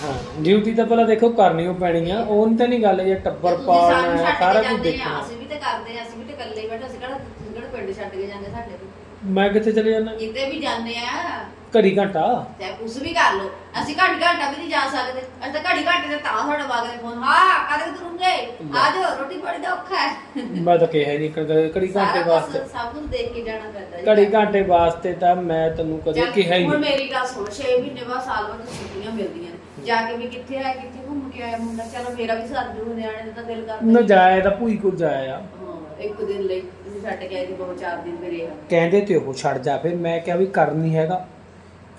ਹਾਂ ਡਿਊਟੀ ਤਾਂ ਪਹਿਲਾਂ ਦੇਖੋ ਕਰਨੀ ਓ ਪੈਣੀ ਆ। ਉਹ ਤਾਂ ਨਹੀਂ ਗੱਲ ਜੇ ਟੱਬਰ ਪਾਲਣਾ ਹੈ ਸਾਰਾ ਕੁਝ ਦੇਖਣਾ। ਅਸੀਂ ਵੀ ਤਾਂ ਕਰਦੇ ਆ ਅਸੀਂ ਵੀ ਤਾਂ ਇਕੱਲੇ ਹੀ ਬੈਠੇ ਅਸੀਂ ਕਿਹੜਾ ਤੁਸੀਂ ਕਿਹੜਾ ਪਿੰਡ ਛੱਡ ਕੇ ਜਾਂਦੇ ਸਾਡੇ ਤੋਂ ਮੈਂ ਕਿੱਥੇ ਚਲੇ ਜਾਣਾ ਕਿਤੇ ਵੀ ਜਾਂਦੇ ਆ। ਘੜੀ ਘੰਟਾ। ਚਾਹੇ ਕੁਛ ਵੀ ਕਰ ਲੋ ਅਸੀਂ ਘੱਟ ਘੰਟਾ ਵੀ ਨਹੀਂ ਜਾ ਸਕਦੇ। ਅਸੀਂ ਤਾਂ ਘੜੀ ਘੰਟੇ ਤੇ ਤਾਂ ਤੁਹਾਡਾ ਬਾਗਲੇ ਫੋਨ। ਹਾਂ ਕਦੇ ਤੁਰੂੰਗੇ ਆ ਜਾਓ ਰੋਟੀ ਪਾਣੀ ਦਾ ਔਖਾ ਹੈ। ਮੈਂ ਤਾਂ ਕਿਹਾ ਹੀ ਨਹੀਂ ਕਦੇ ਘੜੀ ਸਾਰਾ ਘੰਟੇ ਕੁਛ ਵਾਸਤੇ ਸਭ ਕੁਝ ਦੇਖ ਕੇ ਜਾਣਾ ਪੈਂਦਾ ਜੀ। ਘੜੀ ਘੰਟੇ ਵਾਸਤੇ ਤਾਂ ਮੈਂ ਤੈਨੂੰ ਕਦੇ ਕਿਹਾ ਹੀ ਹੁਣ ਨਹੀਂ। ਮੇਰੀ ਗੱਲ ਸੁਣ। 6 ਮਹੀਨੇ ਬਾਅਦ ਸਾਲ ਬਾਅਦ ਛੁੱਟੀਆਂ ਮਿਲਦੀਆਂ ਨੇ। ਜਾ ਕੇ ਵੀ ਕਿੱਥੇ ਆਇਆ ਕਿੱਥੇ ਘੁੰਮ ਕੇ ਆਇਆ ਮੁੰਡਾ। ਚਲੋ ਮੇਰਾ ਵੀ ਸਰ ਜੂ ਨਿਆਣੇ ਦਾ ਤਾਂ ਦਿਲ ਕਰਦਾ ਨਾ ਹੀ। ਜਾਇਆ ਤਾਂ ਭੂਈ ਕੋਲ ਜਾਇਆ। ਆ ਹਾਂ, ਇੱਕ ਦਿਨ ਲਈ। ਤੁਸੀਂ ਛੱਡ ਕੇ ਆਏ ਬਹੁਤ ਚਾਰ ਦਿਨ ਮੇਰੇ ਆ। ਕਹਿੰਦੇ ਤੇ ਉਹ ਛੱਡ ਜਾ। ਫਿਰ ਮੈਂ ਕਿਹਾ ਵੀ ਕਰ ਨਹੀਂ ਹੈਗਾ।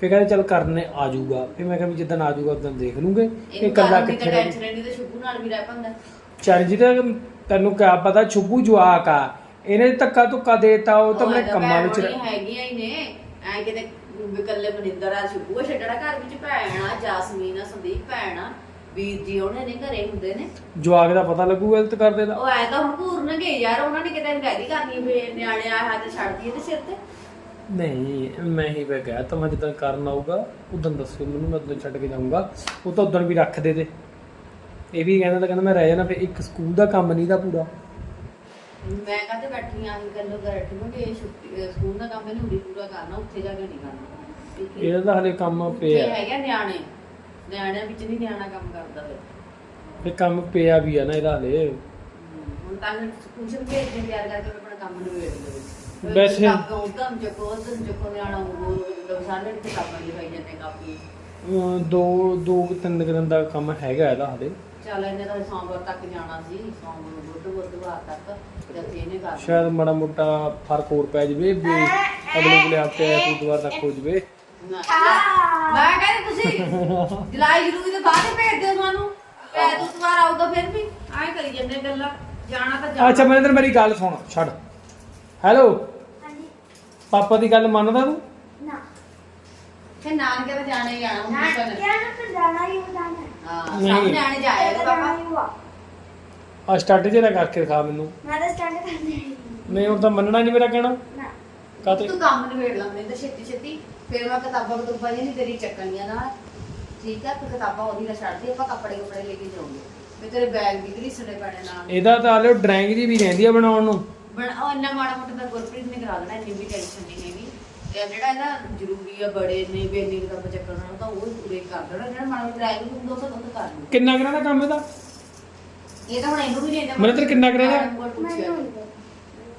ਫਿਰ ਕਹਿੰਦੇ ਚੱਲ ਕਰਨੇ ਆ ਜਾਊਗਾ। ਫਿਰ ਮੈਂ ਕਿਹਾ ਵੀ ਜਿੱਦਣ ਆ ਜਾਊਗਾ ਉਦੋਂ ਦੇਖ ਲੂੰਗੇ। ਇਹ ਇਹ ਕੱਲਾ ਕੱਲਾ ਕਿੱਥੇ ਰਹਿ ਟੈਨਸ਼ਨ ਨਹੀਂ ਤੇ ਸ਼ੁਭੂ ਨਾਲ ਵੀ ਰਹਿ ਪੰਦਾ। ਚਰਨਜੀਤ ਤੈਨੂੰ ਕਿਆ ਪਤਾ ਛੁੱਬੂ ਜਵਾਕ ਆ। ਇਹਨੇ ਧੱਕਾ ਧੁੱਕਾ ਦੇਤਾ ਉਹ ਤਾਂ ਆਪਣੇ ਕੰਮਾਂ ਵਿੱਚ ਹੈਗੀਆਂ ਹੀ ਨੇ। ਐ ਕਿਤੇ ਵਿਕੱਲੇ ਮਨਿੰਦਰ ਆ ਸ਼ੁਭੂ ਆ ਛੱਡਣਾ ਘਰ ਵਿੱਚ ਭੈਣ ਆ ਜਾਸਮੀਨ ਆ ਸੰਦੀਪ ਭੈਣ ਆ। ਵੀਰ ਜੀ ਉਹਨੇ ਨੇ ਘਰੇ ਹੁੰਦੇ ਨੇ। ਜਵਾਕ ਦਾ ਪਤਾ ਲੱਗੂ ਗਲਤ ਕਰਦੇ ਦਾ। ਉਹ ਐ ਤਾਂ ਹੁਣ ਘੂਰਨਗੇ ਯਾਰ ਉਹਨਾਂ ਨੇ ਕਿਤੇ ਗੈਰੀ ਕਰਨੀ ਵੀ ਨਿਆਣੇ ਆ ਹੱਥ ਛੱਡ ਦਈਏ ਤੇ ਸਿਰ ਤੇ। ਨਹੀਂ ਮੈਂ ਹੀ ਵੇ ਗਿਆ ਤਾਂ ਮੈਂ ਜਦੋਂ ਕਰਨ ਆਊਗਾ ਉਦੋਂ ਦੱਸਿਓ ਮੈਨੂੰ ਮੈਂ ਉਦੋਂ ਛੱਡ ਕੇ ਜਾਊਂਗਾ। ਉਹ ਤਾਂ ਉਦੋਂ ਵੀ ਰੱਖ ਦੇ ਤੇ ਇਹ ਵੀ ਕਹਿੰਦਾ ਤਾਂ ਕਹਿੰਦਾ ਮੈਂ ਰਹਿ ਜਾਣਾ ਫਿਰ ਇੱਕ ਸਕੂਲ ਦਾ ਕੰਮ ਨਹੀਂ ਦਾ ਪੂਰਾ। ਮੈਂ ਕਹਿੰਦੇ ਬੈਠੀ ਆਂ ਕਰ ਲੋ ਘਰ ਠੂਗੇ ਛੁੱਟੀ ਸਕੂਲ ਦਾ ਕੰਮ ਇਹਨੂੰ ਉਰੀ ਪੂਰਾ ਕਰਨਾ ਉੱਥੇ ਜਾ ਕੇ ਨਹੀਂ ਕਰਨਾ। ਇਹਦਾ ਤਾਂ ਹਲੇ ਕੰਮ ਪਿਆ। ਹੈਗਾ ਨਿਆਣੇ ਨਿਆਣਿਆਂ ਵਿੱਚ ਨਹੀਂ ਨਿਆਣਾ ਕੰਮ ਕਰਦਾ ਫਿਰ। ਫਿਰ ਕੰਮ ਪਿਆ ਵੀ ਆ ਨਾ ਇਹਦਾ ਹਲੇ। ਹੁਣ ਤਾਂ ਟਿਊਸ਼ਨ ਭੇਜਦੇ ਤਿਆਰ ਕਰਕੇ ਮੈਂ ਆਪਣਾ ਕੰਮ ਨਿਬੇੜ ਲਵੇ ਵੈਸੇ- ਉਦਮ ਚੱਕੋ ਉਦਮ ਚੱਕੋ ਨਿਆਣਾ ਉਹ ਸਾਰੇ ਇੱਥੇ ਕੰਮ ਲਿਖਾਈ ਜਾਂਦੇ ਕਾਪੀ ਅਮ ਦੋ ਦੋ ਕੁ ਤਿੰਨ ਕੁ ਦਿਨ ਦਾ ਕੰਮ ਹੈਗਾ ਇਹਦਾ ਹਲੇ ਚੱਲ ਇਹਨੇ ਤਾਂ ਸੋਮਵਾਰ ਤੱਕ ਜਾਣਾ ਸੀ ਸੋਮਵਾਰ ਬੁੱਧ ਬੁੱਧਵਾਰ ਤੱਕ ਜਦ ਇਹਨੇ ਕਰ ਸ਼ਾਇਦ ਮਾੜਾ ਮੋਟਾ ਫ਼ਰਕ ਹੋਰ ਪੈ ਜਵੇ ਵੀ ਅਗਲੇ ਅਗਲੇ ਹਫ਼ਤੇ ਐਤਵਾਰ ਤੱਕ ਹੋ ਜਵੇ। ਨਾ- ਮੈਂ ਕਹਿੰਦੀ ਤੁਸੀਂ [LAUGHS] ਜੁਲਾਈ ਜਰੂਰੀ ਤੇ ਬਾਅਦ ਹੀ ਭੇਜ ਦਿਓ ਤੁਹਾਨੂੰ ਐ ਤੋਂ ਵਾਰ ਆਊਗਾ ਫਿਰ ਵੀ। ਐਂ ਕਰੀ ਜਾਂਦੇ ਗੱਲਾਂ ਜਾਣਾ ਤਾਂ ਜਾਣਾ। ਅੱਛਾ ਮਨਿੰਦਰ ਮੇਰੀ ਗੱਲ ਸੁਣ ਛੱਡ। ਹੈਲੋ ਪਾਪਾ ਦੀ ਗੱਲ ਮੰਨਦਾ ਤੂੰ? ਨਾ। ਫਿਰ ਨਾਨਕੇ ਤਾਂ ਜਾਣਾ ਹੀ ਜਾਣਾ ਨਾ ਹੁਣ ਕਿਆ ਨਾ ਜਾਣਾ ਹੀ ਜਾਣਾ ਹੈ ਹਾਂ ਨਹੀਂ। ਸਭ ਨਿਆਣੇ ਜਾਏਗਾ ਜਾਣਾ ਪਾਪਾ। ਹੀ ਆ। ਸਟਾਰਟ ਜਿਹੜਾ ਕਰਕੇ ਖਾ ਮੈਨੂੰ। ਮੈਂ ਤਾਂ ਸਟੈਂਡ ਕਰਨੀ ਹੈ ਨਹੀਂ ਹੁਣ ਤਾਂ ਮੰਨਣਾ ਨਹੀਂ ਮੇਰਾ ਕਹਿਣਾ। ਨਾ। ਕਾਤੇ ਤੂੰ ਕੰਮ ਨਿਬੇੜ ਲਾਉਂਦੇ ਤੇ ਛੇਤੀ ਛੇਤੀ। ਫਿਰ ਮੈਂ ਕਿਤਾਬਾਂ ਕਤੂਬਾਂ ਨਹੀਂ ਤੇਰੀ ਚੱਕਣੀਆਂ ਨਾਲ। ਠੀਕ ਆ ਤੂੰ ਕਿਤਾਬਾਂ ਉਹਦੀ ਨਾ ਛੱਡ ਦੇ ਆਪਾਂ ਕੱਪੜੇ ਕੱਪੜੇ ਲੈ ਕੇ ਜਾਉਂਗੇ ਮੈਂ ਤੇਰੇ ਬੈਗ ਵੀ ਘੜੀਸਣੇ ਪੈਣੇ ਨਾਲ। ਇਹਦਾ ਤਾਂ ਹਲੇ ਡਰਾਇੰਗ ਜੀ ਵੀ ਰਹਿੰਦੀ ਆ ਬਣਾਉਣ ਨੂੰ। ਬਣ ਉਹ ਇੰਨਾ ਮਾੜਾ ਮੋਟਾ ਤਾਂ ਗੁਰਪ੍ਰੀਤ ਨੇ ਕਰਾ ਦੇਣਾ ਇੰਨੀ ਵੀ ਟੈਨਸ਼ਨ ਨਹੀਂ ਹੈਗੀ। ਤੇ ਜਿਹੜਾ ਇਹਦਾ ਜ਼ਰੂਰੀ ਆ ਬੜੇ ਨੇ ਬੇਨੀ ਕਿਤਾਬਾਂ ਚੱਕਣ ਨਾਲ ਤਾਂ ਉਹ ਪੂਰੇ ਕਰ ਦੇਣਾ ਜਿਹੜਾ ਮਾੜਾ ਮੋਟਾ ਹੁੰਦਾ ਉਹ ਤਾਂ ਉਹ ਕਰ ਲੂ ਕਿੰਨਾ ਕਰਾਂ ਦਾ ਕੰਮ ਇਹਦਾ? ਇਹ ਤਾਂ ਹੁਣ ਇਹਨੂੰ ਵੀ ਨਹੀਂ ਮੈਨੂੰ ਤਾਂ ਕਿੰਨਾ ਕੁ? ਮੈਨੂੰ ਨਹੀਂ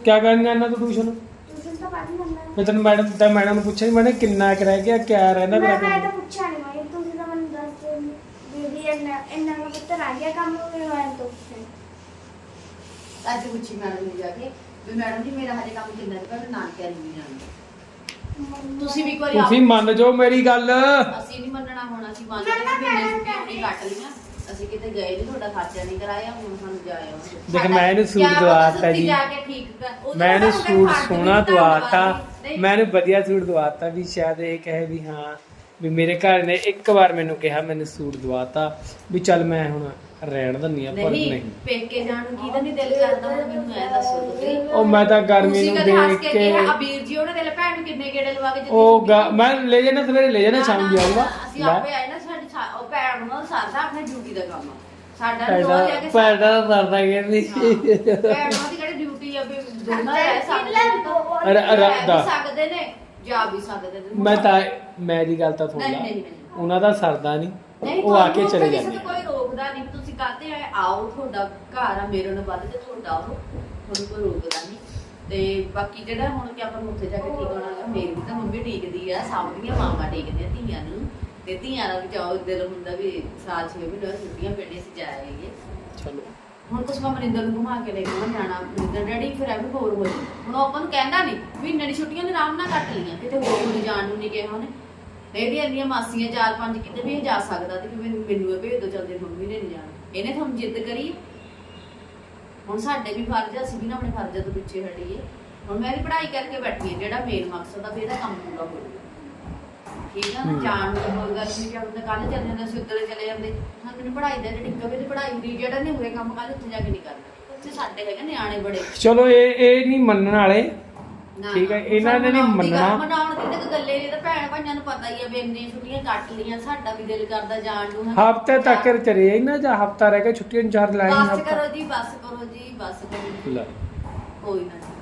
ਕਿਆ ਕਰਨੀ ਇਹਨਾਂ ਤੋਂ ਟਿਊਸ਼ਨ? ਟਿਊਸ਼ਨ ਤਾਂ ਪੜ੍ਹਨੀ ਹੁੰਦਾ ਮੈਂ ਤੈਨੂੰ ਮੈਡਮ ਤਾਂ ਮੈਡਮ ਨੂੰ ਪੁੱਛਿਆ ਮੈਨੇ ਕਿੰਨਾ ਕੁ ਰਹਿ ਗਿਆ ਕਿਆ ਰਹਿੰਦਾ ਮੈਂ ਮੇਰਾ ਮੈਂ ਤਾਂ ਪੁੱਛਿਆ ਨਹੀਂ ਮੈਂ ਤੁਸੀਂ ਤਾਂ ਮੈਨੂੰ ਦੱਸ ਦਿਓ ਦੀਦੀ ਇੰਨਾ ਇੰਨਾ ਕੁ ਪੁੱਤਰ ਆ ਗਿਆ ਕੰਮ ਮੈਂ ਮੈਂ ਤਾਂ ਅੱਜ ਪੁੱਛੀ ਮੈਡਮ ਨੂੰ ਜਾ ਕੇ ਵੀ ਮੈਡਮ ਜੀ ਮੇਰਾ ਹਜੇ ਕੰਮ ਕਿੰਨਾ ਕੁ ਹੈ? ਮੈਂ ਨਾਨਕਿਆਂ ਨੂੰ ਨਹੀਂ ਜਾਣਾ। ਤੁਸੀਂ ਵੀ ਇੱਕ ਵਾਰੀ ਤੁਸੀਂ ਆਓ। ਮੰਨ ਜਾਓ ਮੇਰੀ ਗੱਲ। ਅਸੀਂ ਨਹੀਂ ਮੰਨਣਾ ਹੁਣ ਅਸੀਂ ਮੰਨ ਕੇ ਮਹੀਨੇ ਕੱਟ ਲਈਆਂ। ਅਸੀਂ ਕਿਤੇ ਗਏ ਨਹੀਂ ਤੁਹਾਡਾ ਖਰਚਾ ਨਹੀਂ ਕਰਾਇਆ ਹੁਣ ਸਾਨੂੰ ਜਾਇਆ ਦੇਖ, ਮੈਂ ਇਹਨੂੰ ਸੂਟ ਦਵਾਤਾ ਜੀ। ਜਾ ਕੇ ਠੀਕ ਕਰ ਉਹ ਮੈਂ ਇਹਨੂੰ ਸੂਟ ਸੋਹਣਾ ਦਵਾਤਾ। ਮੈਂ ਇਹਨੂੰ ਵਧੀਆ ਸੂਟ ਦਵਾਤਾ ਵੀ ਸ਼ਾਇਦ ਇਹ ਕਹੇ ਵੀ ਹਾਂ ਵੀ ਮੇਰੇ ਘਰ ਨੇ ਇੱਕ ਵਾਰ ਮੈਨੂੰ ਕਿਹਾ ਮੈਨੂੰ ਸੂਟ ਦਵਾਤਾ ਵੀ ਚੱਲ ਮੈਂ ਹੁਣ ਰਹਿਣ ਦਿੰਨੀ ਆ ਪਰ ਨਹੀਂ ਪੇਕੇ ਜਾਣ ਨੂੰ ਕਿਹਦਾ ਨਹੀਂ ਦਿਲ ਕਰਦਾ ਹੁਣ ਮੈਨੂੰ ਐ ਦੱਸੋ ਤੁਸੀਂ। ਉਹ ਮੈਂ ਤਾਂ ਗਰਮੀ ਨੂੰ ਦੇਖ ਕੇ ਕੇ ਕਿਹਾ ਅਬੀਰ ਜੀ ਉਹਨੇ ਤੇਰੇ ਭੈਣ ਨੂੰ ਕਿੰਨੇ ਗੇੜੇ ਲਵਾ ਕੇ ਦਿੱਤੇ ਉਹ ਗਾ-? ਮੈਂ ਲੈ ਜਾਣਾ ਸਵੇਰੇ ਲੈ ਜਾਣਾ ਸ਼ਾਮ ਨੂੰ ਅਸੀਂ ਆਪੇ ਆਏ ਨਾ ਸਾਡੀ ਸਾ- ਉਹ ਭੈਣ ਨੂੰ ਸਾਡਾ ਆਪਣੇ ਡਿਊਟੀ ਦਾ ਕੰਮ ਆ। ਸਾਡਾ ਨੀ ਪੈਦਾ ਰੋਜ਼ ਆ ਕੇ ਪੈਦਾ ਕਰਦਾ ਕਹਿੰਦੀ ਭੈਣ ਉਹਨਾਂ ਦੀ ਕਿਹੜੀ ਡਿਊਟੀ ਆ ਵੀ ਦੋਨਾਂ ਰਹਿ ਸਕਦੇ ਨੇ ਤਾਂ। ਅਰੇ- ਅਰੇ- ਰਹਿ ਵੀ ਦਾ। ਸਕਦੇ ਨੇ ਜਾ ਵੀ ਸਕਦੇ ਨੇ। ਮੈਂ ਤਾਂ ਮੇਰੀ ਗੱਲ ਤਾਂ ਸੁਣ ਨਹੀਂ, ਲਾ। ਨਹੀਂ, ਨਹੀਂ। ਉਹਨਾਂ ਦਾ ਸਰਦਾ ਨਹੀਂ। ਉਹ ਆ ਕੇ ਚਲੇ ਜਾਂਦੇ ਨੂੰ ਕੋਈ ਰੋਕਦਾ ਨਹੀਂ। ਤੁਸੀਂ ਕਹਤੇ ਆ ਆਓ ਤੁਹਾਡਾ ਘਰ ਆ ਮੇਰੇ ਨਾਲ ਵੱਧ ਤੇ ਤੁਹਾਡਾ ਉਹ ਤੁਹਾਨੂੰ ਕੋਈ ਰੋਕਦਾ ਨਹੀਂ। ਤੇ ਬਾਕੀ ਜਿਹੜਾ ਹੁਣ ਕਿ ਆਪਾਂ ਨੂੰ ਉੱਥੇ ਜਾ ਕੇ ਟਿਕਾਣਾ ਹੈ ਮੇਰੀ ਤਾਂ ਮੰਮੀ ਟਿਕਦੀ ਆ ਸਭ ਦੀਆਂ ਮਾਵਾਂ ਟਿਕਦੀਆਂ ਧੀਆਂ ਨੂੰ। ਤੇ ਧੀਆਂ ਦਾ ਵੀ ਚਾਹ ਦਿਲ ਹੁੰਦਾ ਵੀ ਸਾਲ ਛੇ ਮਹੀਨੇ ਬਾਅਦ ਛੁੱਟੀਆਂ ਪੈਣੇ ਸੀ ਜਾਏਗੇ ਚਲੋ। ਹੁਣ ਕੁਛ ਮੈਂ ਮਨਿੰਦਰ ਨੂੰ ਘੁਮਾ ਕੇ ਲੈ ਕੇ ਜਾਣਾ ਮਨਿੰਦਰ ਡੈਡੀ ਫਿਰ ਐਵੇਂ ਬੋਰ ਹੋ ਜਾਊ ਹੁਣ ਆਪਾਂ ਨੂੰ ਕਹਿੰਦਾ ਨਹੀਂ ਵੀ ਇੰਨੇ ਦੀ ਛੁੱਟੀਆਂ ਨੇ ਆਰਾਮ ਨਾਲ ਕੱਟ ਲਈਆਂ। ਕਿਤੇ ਹੋਰ ਨੂੰ ਜਾਣ ਨੂੰ ਨਹੀਂ ਕਿਹਾ ਉਹਨੇ। ਇਹਦੀਆਂ ਇੰਨੀਆਂ ਮਾਸੀਆਂ ਚਾਰ ਪੰਜ ਕਿਤੇ ਵੀ ਇਹ ਜਾ ਸਕਦਾ ਤੇ ਵੀ ਮੈਨੂੰ ਮੈਨੂੰ ਇਹ ਭੇਜ ਦੋ ਚੱਲਦੇ ਮੰਮੀ ਨੇ ਨਹੀਂ ਜਾਣਾ। ਇਹਨੇ ਤੁਹਾਨੂੰ ਜਿੱਦ ਕਰੀ। ਹੁਣ ਸਾਡੇ ਵੀ ਫਰਜ਼ ਆ ਅਸੀਂ ਵੀ ਨਾ ਆਪਣੇ ਫਰਜ਼ਾਂ ਤੋਂ ਪਿੱਛੇ ਹਟੀਏ। ਹੁਣ ਮੈਂ ਇਹਦੀ ਪੜ੍ਹਾਈ ਕਰਕੇ ਬੈਠੀ ਹਾਂ ਜਿਹੜਾ ਮੇਨ ਮਕਸਦ ਆ ਵੀ ਇਹਦਾ ਕੰਮ ਪੂਰਾ ਹੋਵੇ। ਠੀਕ ਆ ਨਾ। ਜਾਣ ਨੂੰ ਤਾਂ ਕੋਈ ਗੱਲ ਨਹੀਂ ਕਿ ਆਪਾਂ ਕੱਲ ਚੱਲ ਜਾਂਦੇ ਸੀ ਉੱਧਰ ਚਲੇ ਜਾਂਦੇ। ਹਾਂ ਮੈਨੂੰ ਪੜ੍ਹਾਈ ਦਾ ਜਿਹੜੀ ਕਵੇ ਦੀ ਪੜ੍ਹਾਈ ਦੀ ਜਿਹੜਾ ਨਹੀਂ ਹੋਏ ਕੰਮ ਕੱਲ ਉੱਥੇ ਜਾ ਕੇ ਨਹੀਂ ਕਰਨਾ। ਉੱਥੇ ਸਾਡੇ ਹੈਗੇ ਨਿਆਣੇ ਬੜੇ। ਚਲੋ ਇਹ ਇਹ ਨਹੀਂ ਮੰਨਣ ਵਾਲੇ। ਨਾ, ਠੀਕ ਹੈ, ਨਾ, ਇਹਨਾਂ ਨੇ ਨਹੀਂ ਮਨਾਉਣ ਦੀ ਗੱਲ- ਮੰਨਣਾ। ਮਨਾਉਣ ਦੀ ਤਾਂ ਗੱਲੇ ਨਹੀਂ ਤਾਂ ਭੈਣ ਭਾਈਆਂ ਨੂੰ ਪਤਾ ਹੀ ਆ ਵੀ ਇੰਨੀਆਂ ਛੁੱਟੀਆਂ ਕੱਟ ਲੀਆਂ ਸਾਡਾ ਵੀ ਦਿਲ ਕਰਦਾ ਜਾਣ ਨੂੰ ਹਨਾ। ਹਫ਼ਤੇ ਤੱਕ ਚਲੇ ਜਾਈ ਨਾ ਜਾਂ ਹਫਤਾ ਰਹਿ ਗਿਆ ਛੁੱਟੀਆਂ ਨੂੰ ਚਾਰ ਲਾਈਨ ਬਸ ਹਫਤਾ ਕਰੋ ਜੀ ਬਸ ਕਰੋ ਜੀ ਬਸ ਕਰੋ ਲੈ ਕੋਈ ਨਾ ਜੀ,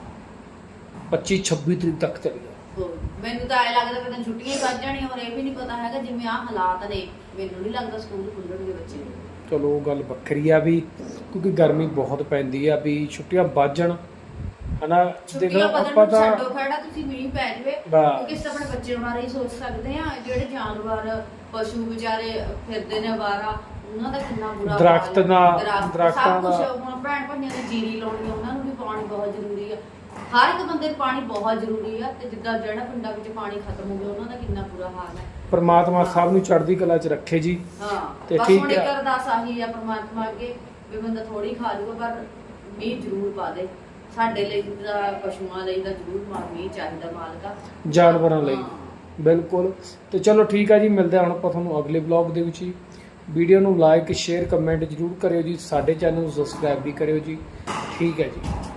25 26 ਤਰੀਕ ਤੱਕ ਚਲੇ ਜਾਓ ਕੋਈ। ਮੈਨੂੰ ਤਾਂ ਐ ਲੱਗਦਾ ਕਿ ਤਾਂ ਛੁੱਟੀਆਂ ਹੀ ਵੱਧ ਜਾਣੀਆਂ ਔਰ ਇਹ ਵੀ ਨਹੀਂ ਪਤਾ ਹੈਗਾ ਜਿਵੇਂ ਆ ਹਾਲਾਤ ਨੇ ਮੈਨੂੰ ਨਹੀਂ ਲੱਗਦਾ ਸਕੂਲ ਖੁੱਲਣਗੇ ਬੱਚੇ ਚਲੋ ਉਹ ਗੱਲ ਵੱਖਰੀ ਆ ਵੀ ਕਿਉਂਕਿ ਗਰਮੀ ਬਹੁਤ ਪੈਂਦੀ ਆ ਵੀ ਛੁੱਟੀਆਂ ਵੱਜਣ ਹਨਾ ਦੇਖੋ ਛੁੱਟੀਆਂ ਬਦਲ ਆਪਾਂ ਨੂੰ ਤਾਂ ਛੱਡੋ ਖੜਾ ਤੁਸੀਂ ਮੀਂਹ ਪੈ ਜਵੇ। ਕਿਉਂਕਿ ਅਸੀਂ ਆਪਣੇ ਬੱਚਿਆਂ ਬਾਰੇ ਹੀ ਸੋਚ ਸਕਦੇ ਆ ਜਿਹੜੇ ਜਾਨਵਰ ਪਸ਼ੂ ਵਿਚਾਰੇ ਫਿਰਦੇ ਨੇ ਵਾਰਾ ਉਹਨਾਂ ਦਾ ਕਿੰਨਾ ਬੁਰਾ ਹਾਲ ਦਰਖਤ। ਦਾ- ਦਰਖਤ, ਦਰਖਤਾਂ ਸਭ ਦਾ। ਹੁਣ ਭੈਣ ਭਾਈਆਂ ਦੀ ਜੀਰੀ ਲਾਉਣੀ ਆ, ਉਹਨਾਂ ਨੂੰ ਵੀ ਪਾਣੀ ਬਹੁਤ ਜ਼ਰੂਰੀ ਆ ਹਰ ਇੱਕ ਬੰਦੇ ਨੂੰ ਪਾਣੀ ਬਹੁਤ ਜ਼ਰੂਰੀ ਆ ਤੇ ਜਿੱਦਾਂ ਜਿਹੜਾ ਪਿੰਡਾਂ ਵਿੱਚ ਪਾਣੀ ਖਤਮ ਹੋ ਗਿਆ ਉਹਨਾਂ ਦਾ ਕਿੰਨਾ ਬੁਰਾ ਹਾਲ ਹੈ ਪ੍ਰਮਾਤਮਾ ਸਭ ਨੂੰ ਚੜ੍ਹਦੀ ਕਲਾ 'ਚ ਰੱਖੇ ਜੀ ਹਾਂ ਤੇ ਬਸ ਠੀਕ ਹੁਣ ਆ। ਇੱਕ ਅਰਦਾਸ ਆਹੀ ਆ ਪ੍ਰਮਾਤਮਾ ਅੱਗੇ ਵੀ ਬੰਦਾ ਥੋੜੀ ਖਾ ਲੂਗਾ ਪਰ ਮੀਂਹ ਜ਼ਰੂਰ ਪਾ ਦੇ ਸਾਡੇ ਲਈ ਤਾਂ ਪਸ਼ੂਆਂ ਲਈ ਤਾਂ ਜ਼ਰੂਰ ਮਾ- ਮੀਂਹ ਚਾਹੀਦਾ ਮਾਲਕਾ ਜਾਨਵਰਾਂ ਲਈ। ਹਾਂ। ਬਿਲਕੁਲ। ਤੇ ਚਲੋ ਠੀਕ ਆ ਜੀ ਮਿਲਦੇ ਹਾਂ ਹੁਣ ਆਪਾਂ ਤੁਹਾਨੂੰ ਅਗਲੇ ਵਲੌਗ ਦੇ ਵਿੱਚ ਹੀ। ਵੀਡੀਓ ਨੂੰ ਲਾਈਕ ਸ਼ੇਅਰ ਕਮੈਂਟ ਜਰੂਰ ਕਰਿਓ ਜੀ। ਸਾਡੇ ਚੈਨਲ ਨੂੰ ਸਬਸਕ੍ਰਾਈਬ ਵੀ ਕਰਿਓ ਜੀ। ਠੀਕ ਹੈ ਜੀ।